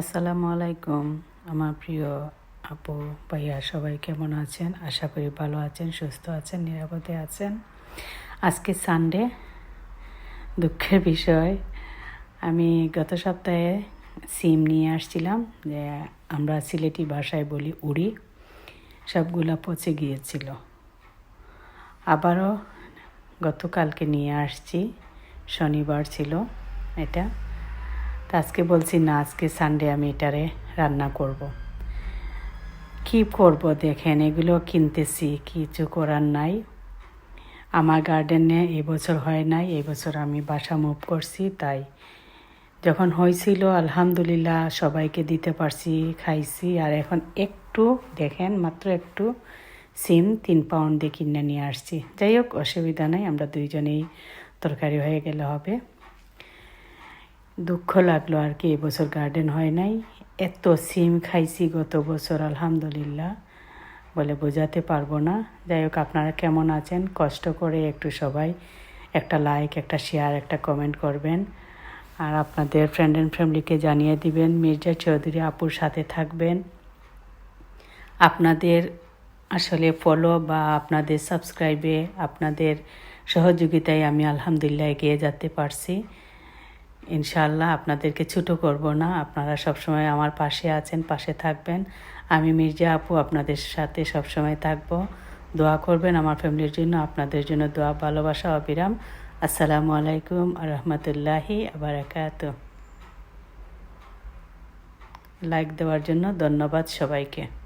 আসসালামু আলাইকুম, আমার প্রিয় আপু, ভাইয়া, সবাই কেমন আছেন? আশা করি ভালো আছেন, সুস্থ আছেন, নিরাপদে আছেন। আজকে সানডে দুঃখের বিষয়। আমি গত সপ্তাহে সিম নিয়ে আসছিলাম যে আমরা সিলেটি ভাষায় বলি উড়ি, সবগুলা পচে গিয়েছিল। আবারও গতকালকে নিয়ে আসছি, শনিবার ছিল এটা। তা আজকে বলছি, না, আজকে সানডে আমি এটারে রান্না করব। কি করব দেখেন, এগুলো কিনতেছি, কিছু করার নাই। আমার গার্ডেনে এবছর হয় নাই এবছর আমি বাসা মুভ করছি, তাই। যখন হয়েছিল, আলহামদুলিল্লাহ, সবাইকে দিতে পারছি, খাইছি, আর এখন একটু, দেখেন, মাত্র একটু সিম, তিন পাউন্ড দিয়ে কিনে নিয়ে আসছি। যাই হোক, অসুবিধা নেই, আমরা দুইজনেই তরকারি হয়ে গেলে হবে। দুঃখ লাগল আর কি এবছর গার্ডেন হয় নাই। এত সিম খাইছি গত বছর, আলহামদুলিল্লাহ। বলে বোঝাতে পারব না। যাই হোক, আপনারা কেমন আছেন? কষ্ট করে একটু সবাই একটা লাইক একটা শেয়ার একটা কমেন্ট করবেন। আর আপনাদের ফ্রেন্ড অ্যান্ড ফ্যামিলিকে জানিয়ে দিবেন, মির্জা চৌধুরী আপুর সাথে থাকবেন। আপনাদের আসলে ফলো বা আপনাদের সাবস্ক্রাইবে আপনাদের সহযোগিতায় আমি আলহামদুলিল্লাহ এগিয়ে যেতে পারছি। ইনশাল্লাহ আপনাদেরকে ছোটো করব না। আপনারা সবসময় আমার পাশে আছেন, পাশে থাকবেন। আমি মির্জা আপু আপনাদের সাথে সবসময় থাকব। দোয়া করবেন আমার ফ্যামিলির জন্য, আপনাদের জন্য দোয়া, ভালোবাসা, অবিরাম। আসসালামু আলাইকুম রহমতুল্লাহি আবরাকাত লাইক দেওয়ার জন্য ধন্যবাদ সবাইকে।